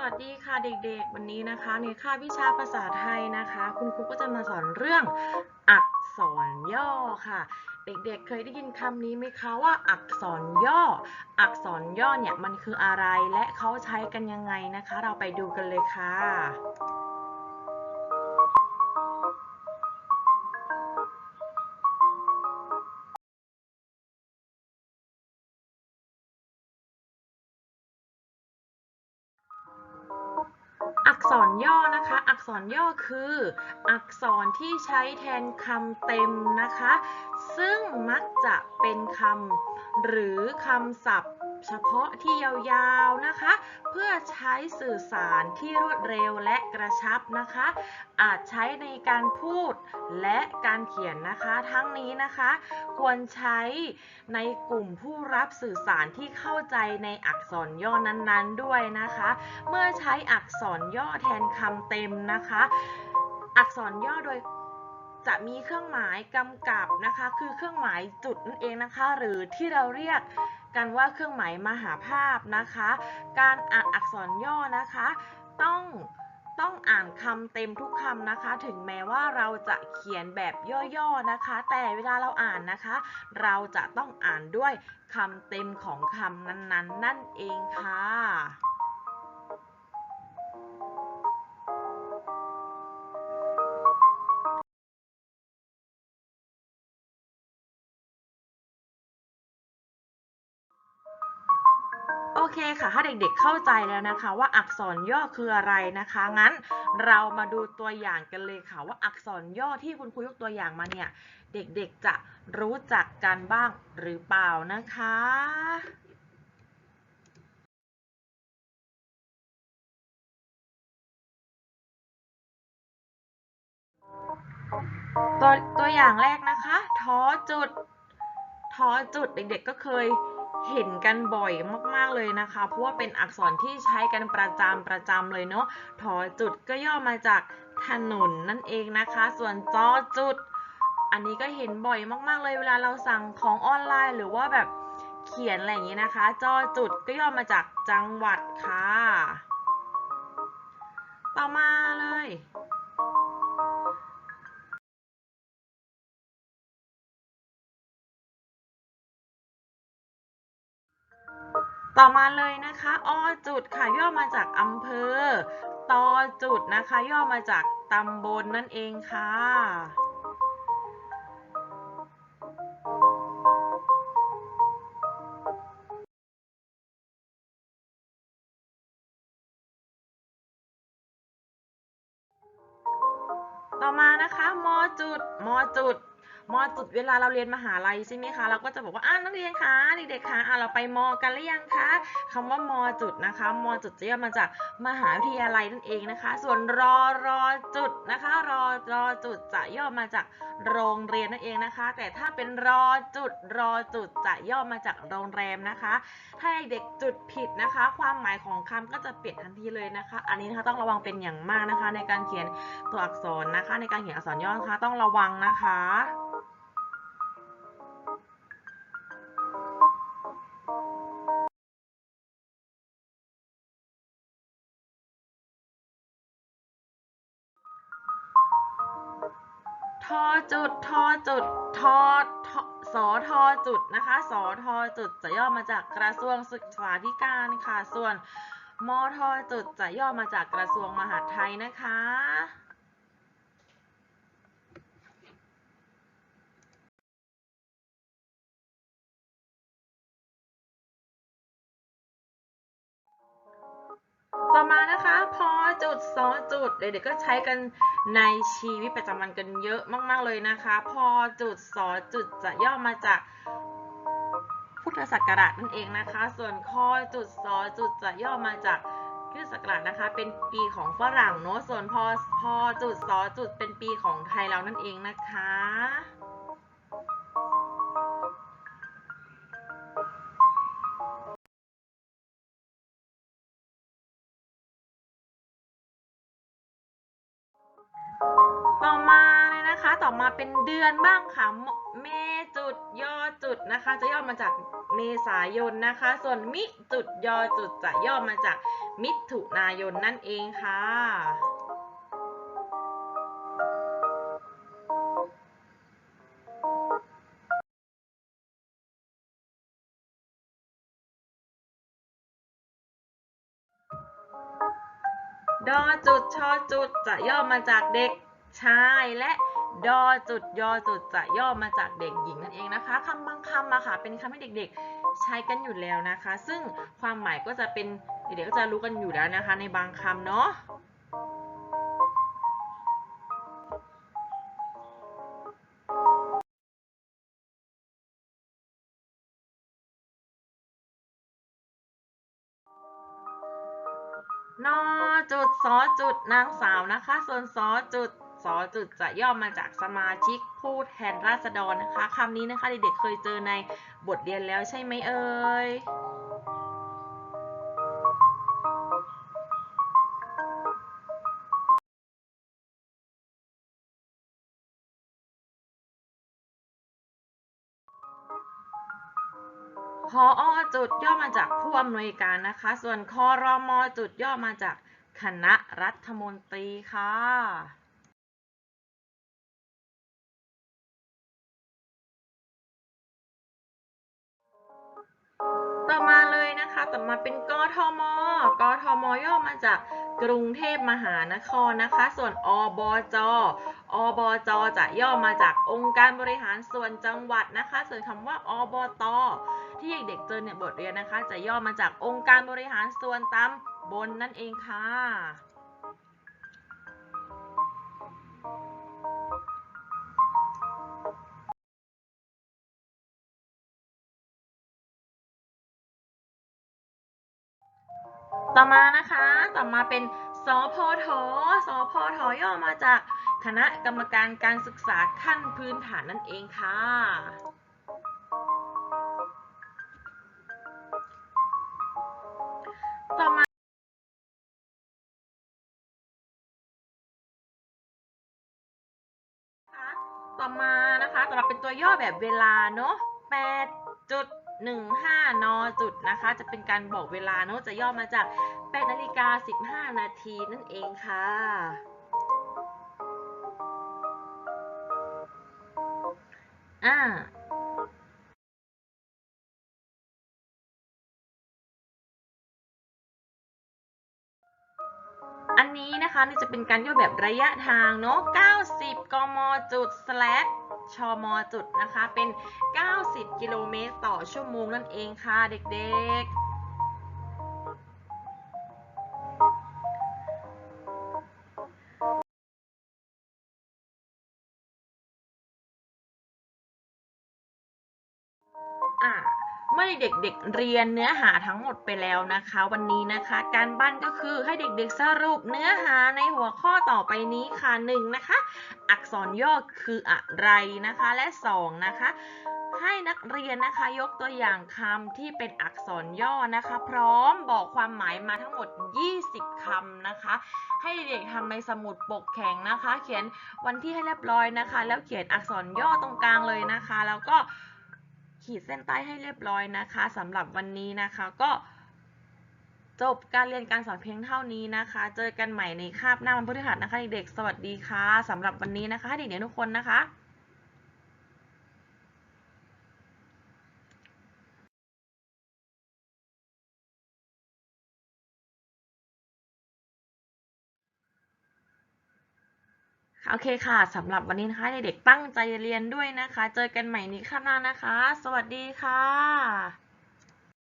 วัสดีค่ะเด็กๆ วันนี้นะคะในคาวิชาภาษาไทยนะคะ คุณครูก็จะมาสอนเรื่องอักษรย่อค่ะ เด็กๆ เคยได้ยินคำนี้ไหมคะว่า อักษรย่อ อักษรย่อเนี่ยมันคืออะไรและเขาใช้กันยังไงนะคะ เราไปดูกันเลยค่ะ รย่อนะคะ อักษรย่อคือ อักษรที่ใช้แทนคำเต็มนะคะ ซึ่งมักจะเป็นคำหรือคำศัพท์ เฉพาะที่ยาวๆนะคะ เพื่อใช้สื่อสารที่รวดเร็วและกระชับนะคะ อาจใช้ในการพูดและการเขียนนะคะ ทั้งนี้นะคะ ควรใช้ในกลุ่มผู้รับสื่อสารที่เข้าใจในอักษรย่อนั้นๆด้วยนะคะ เมื่อใช้อักษรย่อแทนคำเต็มนะคะ อักษรย่อโดยจะมีเครื่องหมายกำกับนะคะ คือเครื่องหมายจุดนั่นเองนะคะ หรือที่เราเรียก กันว่าเครื่องหมายมหาภาพนะคะ การอ่านอักษรย่อนะคะ ต้องต้องอ่านคำเต็มทุกคำนะคะ ถึงแม้ว่าเราจะเขียนแบบย่อๆนะคะ แต่เวลาเราอ่านนะคะ เราจะต้องอ่านด้วยคำเต็มของคำนั้นๆ นั่นเองค่ะ เคค่ะถ้าเด็กๆเข้าใจแล้วนะคะว่าอักษรย่อคืออะไรนะคะ งั้นเรามาดูตัวอย่างกันเลยค่ะว่าอักษรย่อที่คุณครูยกตัวอย่างมาเนี่ยเด็กๆจะรู้จักกันบ้างหรือเปล่านะคะตัวตัวอย่างแรกนะคะทอจุดทอจุดเด็กๆก็เคย เห็นกันบ่อยมากๆเลยนะคะ เพราะว่าเป็นอักษรที่ใช้กันประจำประจำเลยเนาะทอจุดก็ย่อมาจากถนนนั่นเองนะคะ ส่วนจอจุด อันนี้ก็เห็นบ่อยมากๆเลยเวลาเราสั่งของออนไลน์ หรือว่าแบบเขียนอะไรอย่างนี้นะคะ จอจุดก็ย่อมาจากจังหวัดค่ะ ต่อมาเลย ต่อมาเลยนะคะอจุดค่ะย่อมาจากอำเภอตอจุดนะคะ ย่อมาจากตำบลนั่นเองค่ะต่อมานะคะมจุดมจุด มอจุดเวลาเราเรียนมหาลัยใช่ไหมคะ เราก็จะบอกว่าอ่านักเรียนคะเด็กๆคะอ่าเราไปมอกันหรือยังคะคำว่ามอจุดนะคะมอจุดจะย่อมาจากมหาวิทยาลัยนั่นเองนะคะ ส่วนรอรอจุดนะคะรอรอจุดจะย่อมาจากโรงเรียนนั่นเองนะคะ แต่ถ้าเป็นรอจุดรอจุดจะย่อมาจากโรงแรมนะคะถ้าเด็กจุดผิดนะคะ ความหมายของคำก็จะเปลี่ยนทันทีเลยนะคะ อันนี้นะคะต้องระวังเป็นอย่างมากนะคะ ในการเขียนตัวอักษรนะคะ ในการเขียนอักษรย่อนะคะต้องระวังนะคะ ทอจุดทอจุดทอทอสอทอจุดนะคะสอทอจุดจะย่อมาจากกระทรวงศึกษาธิการค่ะ ส่วนมอทอจุดจะย่อมาจากกระทรวงมหาดไทยนะคะ ต่อมานะคะพอจุดสอจุดเด็กๆก็ใช้กันในชีวิตประจำวันกันเยอะมากๆเลยนะคะ พอจุดสอจุดจะย่อมาจากพุทธศักราชนั่นเองนะคะ ส่วนคอจุดสอจุดจะย่อมาจากคริสตศักราชนะคะ เป็นปีของฝรั่งเนอะส่วนพอพอจุดสอจุดเป็นปีของไทยเรานั่นเองนะคะ ต่อมาเป็นเดือนบ้างค่ะ เมจุดยอจุดนะคะ จะย่อมาจากเมษายนนะคะ ส่วนมิจุดยอจุดจะย่อมาจากมิถุนายนนั่นเองค่ะดอจุดชอจุดจะย่อมาจากเด็กชายและ ดอจุดยอจุดจะย่อมาจากเด็กหญิงนั่นเองนะคะคำบางคำอะค่ะ เป็นคำที่เด็กๆใช้กันอยู่แล้วนะคะ ซึ่งความหมายก็จะเป็นเด็กๆก็จะรู้กันอยู่แล้วนะคะ ในบางคำเนาะนอจุดสอจุดนางสาวนะคะ ส่วนสอจุด สอจุดจะย่อมาจากสมาชิกผู้แทนราษฎรนะคะคำนี้นะคะเด็กๆเคยเจอในบทเรียนแล้วใช่ไหมเอ่ยพออจุดย่อมาจากผู้อำนวยการนะคะ ส่วนคอรมอจุดย่อมาจากคณะรัฐมนตรีค่ะ ต่อมาเลยนะคะ ต่อมาเป็นกทม กทม ย่อมาจากกรุงเทพมหานครนะคะ ส่วนอบจ อบจ จะย่อมาจากองค์การบริหารส่วนจังหวัดนะคะ ส่วนคำว่าอบต ที่เด็กๆเจอในบทเรียนนะคะ จะย่อมาจากองค์การบริหารส่วนตำบลนนั่นเองค่ะ ต่อมานะคะ ต่อมาเป็นสพทสพทย่อมาจากคณะกรรมการการศึกษาขั้นพื้นฐานนั่นเองค่ะ ต่อมาต่อมานะคะต่อมาเป็นตัวย่อแบบเวลาเนาะ8จุด 15นจุดนะคะ จะเป็นการบอกเวลาเนาะจะย่อมาจาก8นาฬิกา15 นาทีนั่นเองค่ะอ่า นี้นะคะนี่จะเป็นการย่อแบบระยะทางเนาะ 90 กมจุด slash ชมจุดนะคะ เป็น 90 กิโลเมตรต่อชั่วโมงนั่นเองค่ะเด็กๆอะเมื่อเด็กๆเรียนเนื้อหาทั้งหมดไปแล้วนะคะ วันนี้นะคะ การบ้านก็คือให้เด็กๆสรุปเนื้อหาในหัวข้อต่อไปนี้ค่ะหนึ่งนะคะ อักษรย่อคืออะไรนะคะ และสองนะคะให้นักเรียนนะคะยกตัวอย่างคำที่เป็นอักษรย่อนะคะ พร้อมบอกความหมายมาทั้งหมด 20คำนะคะ ให้เด็กทำในสมุดปกแข็งนะคะ เขียนวันที่ให้เรียบร้อยนะคะ แล้วเขียนอักษรย่อตรงกลางเลยนะ ขีดเส้นใต้ให้เรียบร้อยนะคะสำหรับวันนี้นะคะก็จบการเรียนการสอนเพียงเท่านี้นะคะ เจอกันใหม่ในคาบหน้าวันพฤหัสนะคะเด็กๆสวัสดีค่ะสำหรับวันนี้นะคะเด็กเด็กๆทุกคนนะคะ โอเคค่ะสำหรับวันนี้นะคะเด็กๆตั้งใจเรียนด้วยนะคะ เจอกันใหม่ในคางหน้านะคะ สวัสดีค่ะ